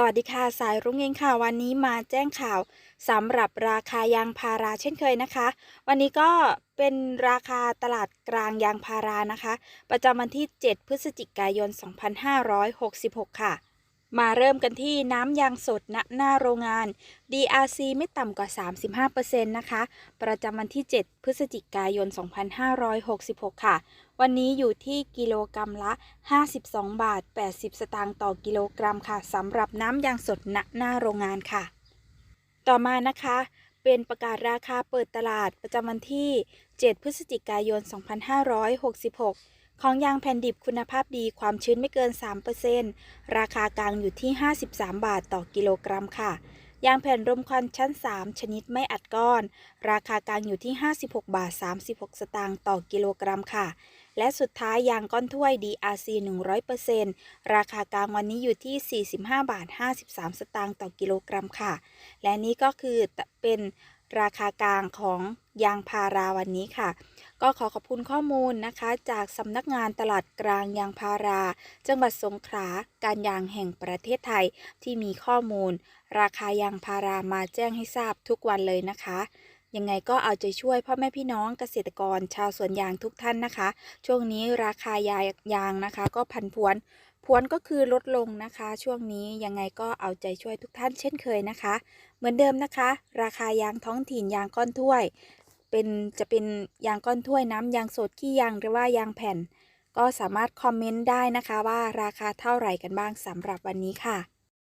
สวัสดีค่ะ สายรุ้งเองค่ะ วันนี้มาแจ้งข่าวสำหรับราคายางพาราเช่นเคยนะคะ วันนี้ก็เป็นราคาตลาดกลางยางพารานะคะ ประจำวันที่ 7 พฤศจิกายน 2566 ค่ะ มาเริ่มกันที่น้ำยางสดณหน้าโรงงาน DRC ไม่ต่ำกว่า 35%นะคะ ประจำวันที่ 7 พฤศจิกายน 2566 ค่ะ วันนี้อยู่ที่กิโลกรัมละ 52 บาท 80 สตางค์ต่อกิโลกรัมค่ะสำหรับน้ำยางสดณหน้าโรงงานค่ะ ต่อมานะคะ เป็นประกาศราคาเปิดตลาดประจำวันที่ 7 พฤศจิกายน 2566 ของยางแผ่นดิบคุณภาพดีความชื้นไม่เกิน 3%ราคากลางอยู่ที่ 53 บาทต่อกิโลกรัมค่ะ ยางแผ่นรมควันชั้น 3 ชนิดไม่อัดก้อน ราคากลางอยู่ที่ 56 บาท 36 สตางค์ต่อกิโลกรัมค่ะ และสุดท้ายยางก้อนถ้วย DRC 100%ราคากลางวันนี้อยู่ที่ 45 บาท 53 สตางค์ต่อกิโลกรัมค่ะ และนี่ก็คือเป็น ราคากลางของยางพาราวันนี้ค่ะ ก็ขอขอบคุณข้อมูลนะคะ จากสำนักงานตลาดกลางยางพารา จังหวัดสงขลาการยางแห่งประเทศไทยที่มีข้อมูล ราคายางพารามาแจ้งให้ทราบทุกวันเลยนะคะ ยังไงก็เอาใจช่วยพ่อแม่พี่น้องเกษตรกรชาวสวนยางทุกท่านนะคะ ช่วงนี้ราคายายางนะคะ ก็พันพวนพวนก็คือลดลงนะคะ ช่วงนี้ยังไงก็เอาใจช่วยทุกท่านเช่นเคยนะคะ เหมือนเดิมนะคะ ราคายางท้องถิ่นยางก้อนถ้วย เป็นจะเป็นยางก้อนถ้วยน้ำยางสดขี้ยางหรือว่ายางแผ่น ก็สามารถคอมเมนต์ได้นะคะว่าราคาเท่าไหร่กันบ้างสำหรับวันนี้ค่ะ